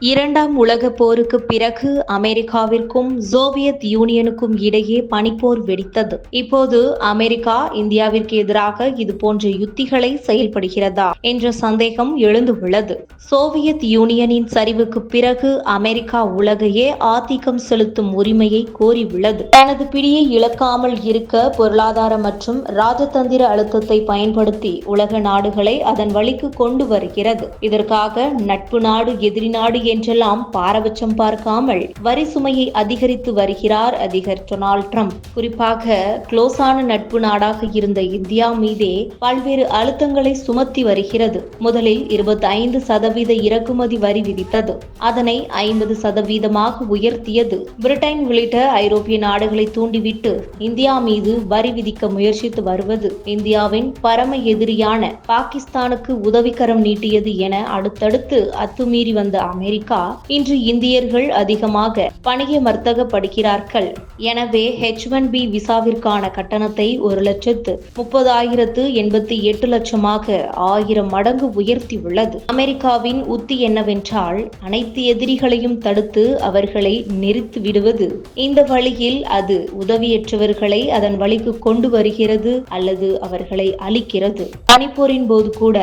இரண்டாம் உலகப் போருக்கு பிறகு அமெரிக்காவிற்கும் சோவியத் யூனியனுக்கும் இடையே பனிப்போர் வெடித்தது. இப்போது அமெரிக்கா இந்தியாவிற்கு எதிராக இது போன்ற யுத்திகளை செயல்படுகிறதா என்ற சந்தேகம் எழுந்துள்ளது. சோவியத் யூனியனின் சரிவுக்கு பிறகு அமெரிக்கா உலகையே ஆதிக்கம் செலுத்தும் உரிமையை கோரியுள்ளது. தனது பிடியை இழக்காமல் இருக்க பொருளாதார மற்றும் ராஜதந்திர அழுத்தத்தை பயன்படுத்தி உலக நாடுகளை அதன் வழிக்கு கொண்டு வருகிறது. இதற்காக நட்பு நாடு எதிரி நாடு என்றெல்லாம் பாரபட்சம் பார்க்காமல் வரி சுமையை அதிகரித்து வருகிறார் அதிகர் டொனால்ட் ட்ரம்ப். குறிப்பாக க்ளோஸான நட்பு நாடாக இருந்த இந்தியா மீதே பல்வேறு அழுத்தங்களை சுமத்தி வருகிறது. முதலில் இருபத்தி ஐந்து சதவீத இறக்குமதி வரி விதித்தது. அதனை ஐம்பது சதவீதமாக உயர்த்தியது. பிரிட்டன் உள்ளிட்ட ஐரோப்பிய நாடுகளை தூண்டிவிட்டு இந்தியா மீது வரி விதிக்க முயற்சித்து வருவது இந்தியாவின் பரம எதிரியான பாகிஸ்தானுக்கு உதவிக்கரம் நீட்டியது என அடுத்தடுத்து அத்துமீறி வந்த அமெரிக்கா அமெரிக்கா இன்று இந்தியர்கள் அதிகமாக வணிக வர்த்தகப்படுகிறார்கள் எனவே ஹெச் ஒன் பி விசாவிற்கான கட்டணத்தை ஒரு லட்சத்து முப்பதாயிரத்து எண்பத்தி எட்டு லட்சமாக ஆயிரம் மடங்கு உயர்த்தி உள்ளது அமெரிக்காவின் உத்தி என்னவென்றால் அனைத்து எதிரிகளையும் தடுத்து அவர்களை நெறித்து விடுவது. இந்த வழியில் அது உதவியற்றவர்களை அதன் வழிக்கு கொண்டு வருகிறது அல்லது அவர்களை அளிக்கிறது பனிப்போரின் போது கூட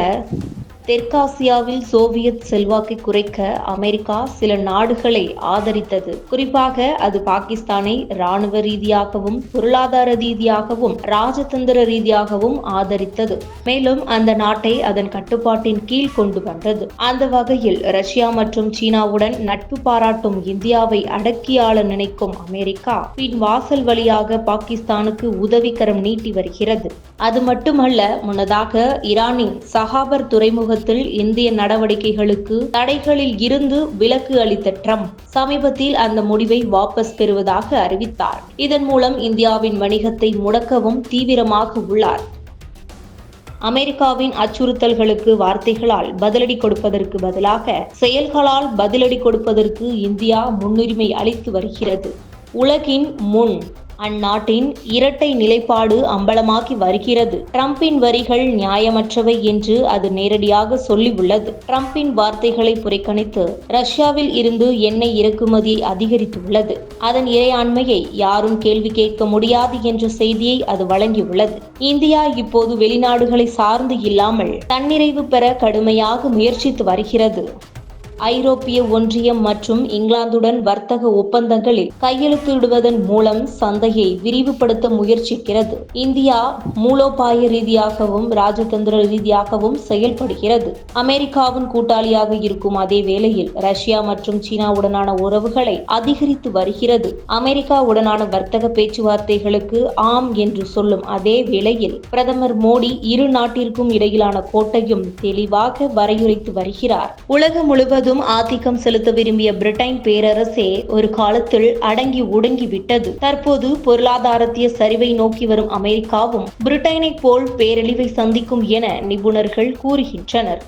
தெற்காசியாவில் சோவியத் செல்வாக்கை குறைக்க அமெரிக்கா சில நாடுகளை ஆதரித்தது. குறிப்பாக அது பாகிஸ்தானை ராணுவ ரீதியாகவும் பொருளாதார ரீதியாகவும் ராஜதந்திர ரீதியாகவும் ஆதரித்தது. மேலும் அந்த நாட்டை அதன் கட்டுப்பாட்டின் கீழ் கொண்டு வந்தது. அந்த வகையில் ரஷ்யா மற்றும் சீனாவுடன் நட்பு பாராட்டும் இந்தியாவை அடக்கியாள நினைக்கும் அமெரிக்கா பின் வாசல் வழியாக பாகிஸ்தானுக்கு உதவிக்கரம் நீட்டி வருகிறது. அது மட்டுமல்ல முன்னதாக ஈரானின் சஹாபர் துறைமுக துறைமுகத்தில் இந்திய நடவடிக்கைகளுக்கு தடைகளில் இருந்து விலக்கு அளித்த ட்ரம்ப் சமீபத்தில் அந்த முடிவை வாபஸ் பெறுவதாக அறிவித்தார். இதன் மூலம் இந்தியாவின் வணிகத்தை முடக்கவும் தீவிரமாக உள்ளார். அமெரிக்காவின் அச்சுறுத்தல்களுக்கு வார்த்தைகளால் பதிலடி கொடுப்பதற்கு பதிலாக செயல்களால் பதிலடி கொடுப்பதற்கு இந்தியா முன்னுரிமை அளித்து வருகிறது. உலகின் முன் அந்நாட்டின் இரட்டை நிலைப்பாடு அம்பலமாகி வருகிறது. ட்ரம்பின் வரிகள் நியாயமற்றவை என்று அது நேரடியாக சொல்லியுள்ளது. ட்ரம்பின் வார்த்தைகளை புறக்கணித்து ரஷ்யாவில் இருந்து எண்ணெய் இறக்குமதியை அதிகரித்துள்ளது. அதன் இறையாண்மையை யாரும் கேள்வி கேட்க முடியாது என்ற செய்தியை அது வழங்கியுள்ளது. இந்தியா இப்போது வெளிநாடுகளை சார்ந்து இல்லாமல் தன்னிறைவு பெற கடுமையாக முயற்சித்து வருகிறது. ஐரோப்பிய ஒன்றியம் மற்றும் இங்கிலாந்துடன் வர்த்தக ஒப்பந்தங்களில் கையெழுத்திடுவதன் மூலம் சந்தையை விரிவுபடுத்த முயற்சிக்கிறது. இந்தியா மூலோபாய ரீதியாகவும் ராஜதந்திர ரீதியாகவும் செயல்படுகிறது. அமெரிக்காவின் கூட்டாளியாக இருக்கும் அதே வேளையில் ரஷ்யா மற்றும் சீனாவுடனான உறவுகளை அதிகரித்து வருகிறது. அமெரிக்காவுடனான வர்த்தக பேச்சுவார்த்தைகளுக்கு ஆம் என்று சொல்லும் அதே வேளையில் பிரதமர் மோடி இரு நாட்டிற்கும் இடையிலான கோட்டையும் தெளிவாக வரையறுத்து வருகிறார். உலகம் முழுவதும் முழுவதும் ஆதிக்கம் செலுத்த விரும்பிய பிரிட்டன் பேரரசே ஒரு காலத்தில் அடங்கி ஒடுங்கி விட்டது தற்போது பொருளாதாரத்திய சரிவை நோக்கி வரும் அமெரிக்காவும் பிரிட்டனை போல் பேரழிவை சந்திக்கும் என நிபுணர்கள் கூறுகின்றனர்.